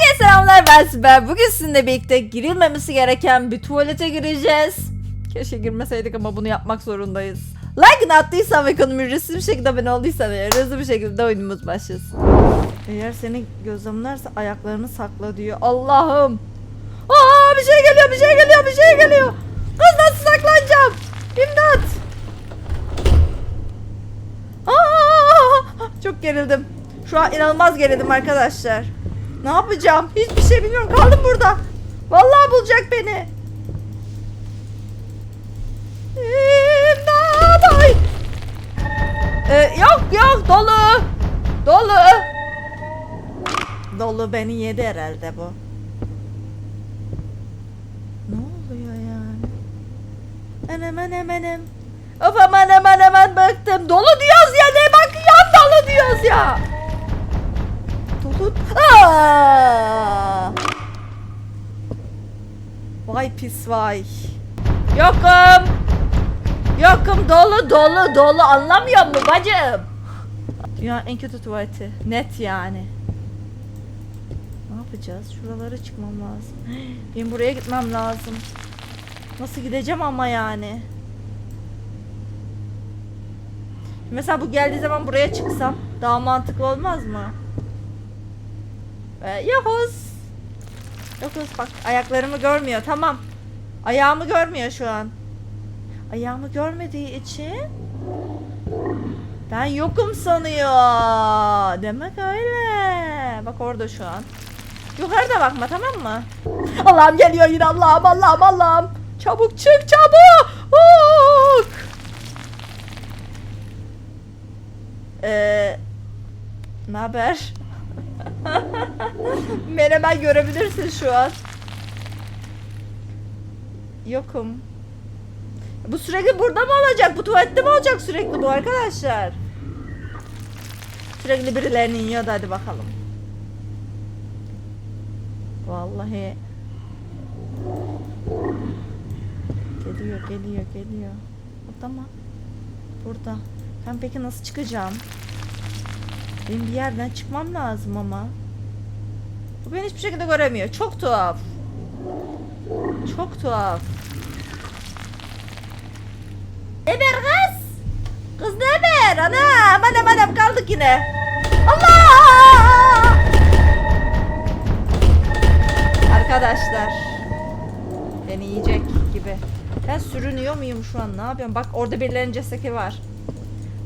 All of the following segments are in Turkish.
Herkese selamlar ben Sibel. Bugün sizinle birlikte girilmemesi gereken bir tuvalete gireceğiz. Keşke girmeseydik ama bunu yapmak zorundayız. Like'ını attıysan ve kanalıma ücretsiz bir şekilde abone olduysan eğer hızlı bir şekilde oyunumuz başlasın. Eğer seni gözlemlerse ayaklarını sakla diyor. Allah'ım. Aa bir şey geliyor bir şey geliyor bir şey geliyor. Kız nasıl saklanacağım? İmdat. Aa, çok gerildim. Şu an inanılmaz gerildim arkadaşlar. Ne yapacağım? Hiçbir şey bilmiyorum. Kaldım burada. Vallahi bulacak beni. İmdat! Ay! Ee, yok yok dolu. Dolu. Dolu beni yedi herhalde bu. Ne oluyor yani? Anam anam anam. Of aman aman aman bıktım. Dolu diyoruz ya ne bakıyorsun dolu diyoruz ya. Dolu. Aa! Vay pis vay. Yokum. Yokum dolu dolu dolu anlamıyor mu bacım? Ya en kötü tuvaleti. Net yani. Ne yapacağız? Şuralara çıkmam lazım. Benim buraya gitmem lazım. Nasıl gideceğim ama yani? Mesela bu geldiği zaman buraya çıksam daha mantıklı olmaz mı? Ee, Yahuz. Yahuz bak ayaklarımı görmüyor tamam. Ayağımı görmüyor şu an. Ayağımı görmediği için ben yokum sanıyor. Demek öyle. Bak orada şu an. Yukarıda bakma tamam mı? Allah'ım geliyor yine Allah'ım Allah'ım Allah'ım. Çabuk çık çabuk. Ee, ne haber? Menemen görebilirsin şu an. Yokum. Bu sürekli burada mı olacak? Bu tuvalette mi olacak sürekli bu arkadaşlar? Sürekli birilerini yiyordu hadi bakalım. Vallahi Geliyor, geliyor, geliyor. Burada mı? Burada. Ben peki nasıl çıkacağım? Benim bir yerden çıkmam lazım ama. Bu beni hiçbir şekilde göremiyor. Çok tuhaf. Çok tuhaf. Eber kız. Kız ne haber? Anam anam anam kaldık yine. Allah! Arkadaşlar. Beni yiyecek gibi. Ben sürünüyor muyum şu an? Ne yapıyorum? Bak orada birilerinin ceseki var.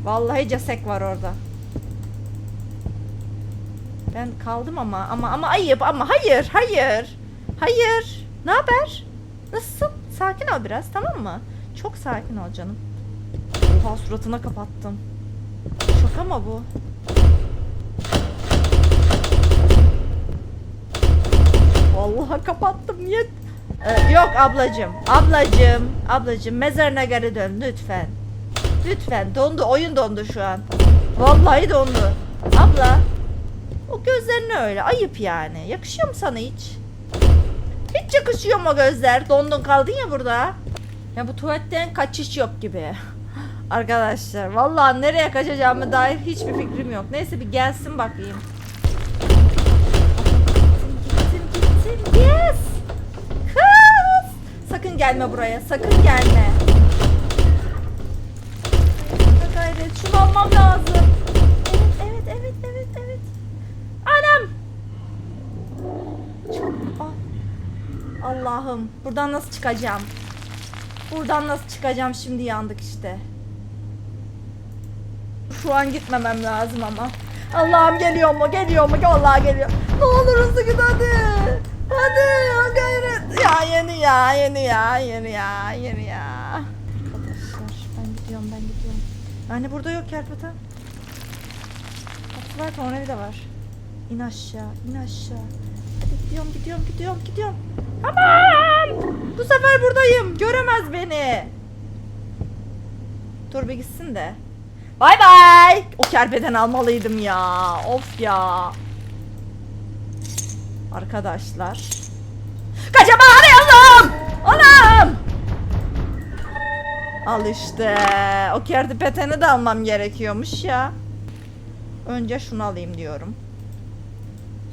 Vallahi cesek var orada. Ben kaldım ama ama ama ayıp ama hayır hayır. Hayır. Ne haber? Nasılsın? Sakin ol biraz tamam mı? Çok sakin ol canım. Oha suratına kapattım. Şaka mı bu? Vallahi kapattım niye? Ee, yok ablacım. Ablacım. Ablacım mezarına geri dön lütfen. Lütfen dondu oyun dondu şu an. Vallahi dondu. Abla. O gözlerin öyle ayıp yani. Yakışıyor mu sana hiç? Hiç yakışıyor mu gözler? Dondun kaldın ya burada. Ya bu tuvaletten kaçış yok gibi. Arkadaşlar vallahi nereye kaçacağımı dair hiçbir fikrim yok. Neyse bir gelsin bakayım. Gittim gittim gittim. Yes. Kız. Sakın gelme buraya. Sakın gelme. Gayret şunu almam lazım. Evet evet evet evet evet. Anam. Çok ah. Allah'ım buradan nasıl çıkacağım? Buradan nasıl çıkacağım şimdi yandık işte. Şu an gitmemem lazım ama. Allah'ım geliyor mu? Geliyor mu? Vallahi geliyor. Ne olur hızlı git hadi. Hadi gayret. Ya yeni ya yeni ya yeni ya yeni ya. Arkadaşlar ben gidiyorum ben gidiyorum. Anne burada yok kerpeten. Kapı var tornavida var. İn aşağı in aşağı. Gidiyorum gidiyorum gidiyorum gidiyorum. Aman! Bu sefer buradayım. Göremez beni. Dur bir gitsin de. Bay bay. O kerpeden almalıydım ya. Of ya. Arkadaşlar. Kaçamayalım. Anam. Al işte. O kerpeteni de almam gerekiyormuş ya. Önce şunu alayım diyorum.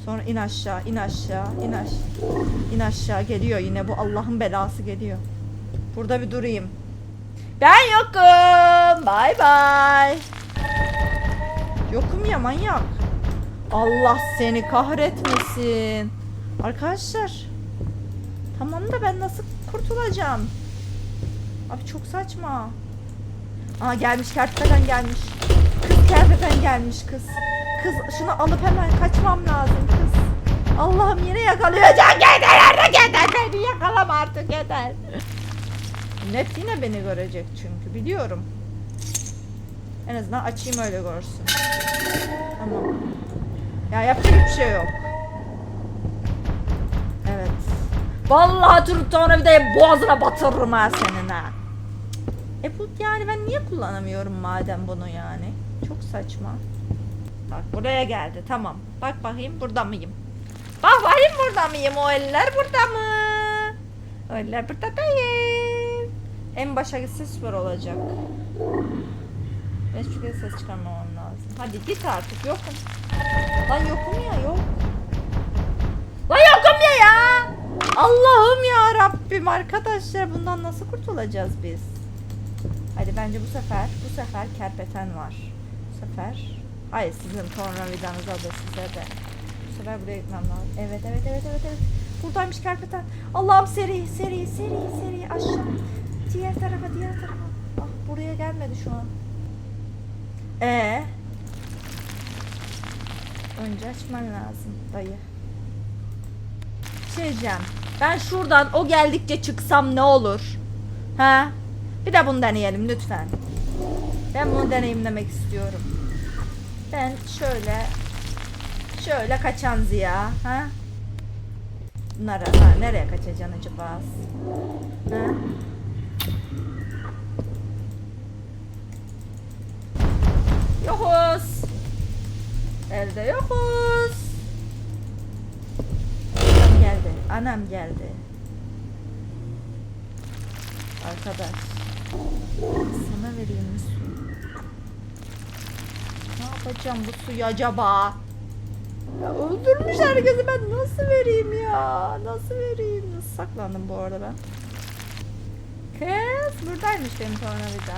Sonra in aşağı, in aşağı, in aşağı. İn aşağı geliyor yine bu Allah'ın belası geliyor. Burada bir durayım. Ben yokum. Bay bay. Yokum ya manyak. Allah seni kahretmesin. Arkadaşlar. Tamam da ben nasıl kurtulacağım? Abi çok saçma. Aa gelmiş kerpeten gelmiş. Kız kerpeten gelmiş kız. Kız şunu alıp hemen kaçmam lazım kız. Allah'ım yine yakalayacak. Yeter artık yeter. Beni yakalama artık yeter. Net yine beni görecek çünkü biliyorum. En azından açayım öyle görsün. Tamam. Ya yapacak bir şey yok. Evet. Vallahi Türk tornavidayı boğazına batırırım ha senin ha. E bu yani ben niye kullanamıyorum madem bunu yani? Çok saçma. Bak buraya geldi tamam. Bak bakayım burada mıyım? Bak bakayım burada mıyım? O eller burada mı? O eller burada değil. En başa gitse süper olacak. Ben çünkü ses çıkarmamam lazım. Hadi git artık yokum. Lan yokum ya yok. Lan yokum ya ya. Allah'ım ya Rabbim arkadaşlar bundan nasıl kurtulacağız biz? Hadi bence bu sefer bu sefer kerpeten var. Sefer hayır sizin tornavidanıza da size de. Bu sefer buraya gitmem lazım. Evet evet evet evet evet. Buradaymış kerpeten. Allah'ım seri seri seri seri aşağı. Diğer tarafa diğer tarafa. Ah buraya gelmedi şu an. Ee. Önce açman lazım dayı. Şey. Ben şuradan o geldikçe çıksam ne olur? Ha? Bir de bunu deneyelim lütfen. Ben bunu deneyimlemek istiyorum. Ben şöyle şöyle kaçan Ziya, ha? Bunlara ha, nereye kaçacaksın acaba? Ha? Yokuz. Elde yokuz. Anam geldi. Anam geldi. Arkadaş. Sana vereyim? Ne yapacağım bu suyu acaba? Ya öldürmüş herkesi ben nasıl vereyim ya? Nasıl vereyim? Nasıl saklandım bu arada ben? Kız buradaymış benim tornavida.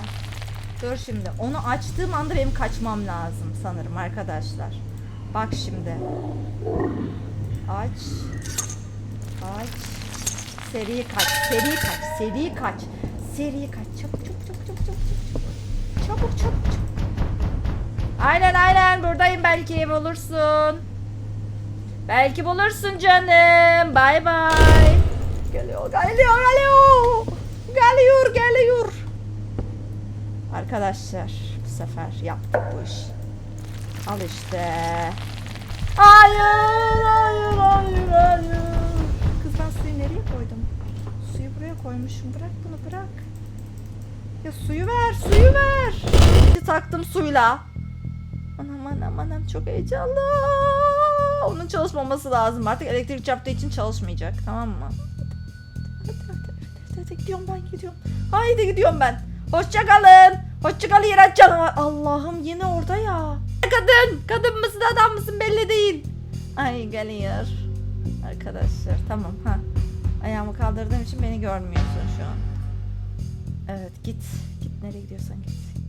Dur şimdi onu açtığım anda benim kaçmam lazım sanırım arkadaşlar. Bak şimdi. Aç. Aç. Seri kaç. Seri kaç. Seri kaç. Seri kaç. Çabuk çabuk çabuk çabuk çabuk çabuk. Çabuk çabuk çabuk. Aynen aynen buradayım belki bulursun. Belki bulursun canım. Bay bay. Geliyor geliyor geliyor. Geliyor geliyor. Arkadaşlar bu sefer yaptık bu iş. Al işte. Hayır hayır hayır hayır. Kız ben suyu nereye koydum? Suyu buraya koymuşum. Bırak bunu bırak. Ya suyu ver suyu ver. Taktım suyla. Anam anam anam çok heyecanlı. Onun çalışmaması lazım. Artık elektrik çarptığı için çalışmayacak. Tamam mı? Hadi gidiyorum ben gidiyorum. Haydi gidiyorum ben. Hoşça kalın. Hoşça kalın iğrenç canavar. Allah'ım yine orada ya. Kadın. Kadın mısın adam mısın belli değil. Ay geliyor. Arkadaşlar tamam ha. Ayağımı kaldırdığım için beni görmüyorsun şu an. Evet git. Git nereye gidiyorsan git.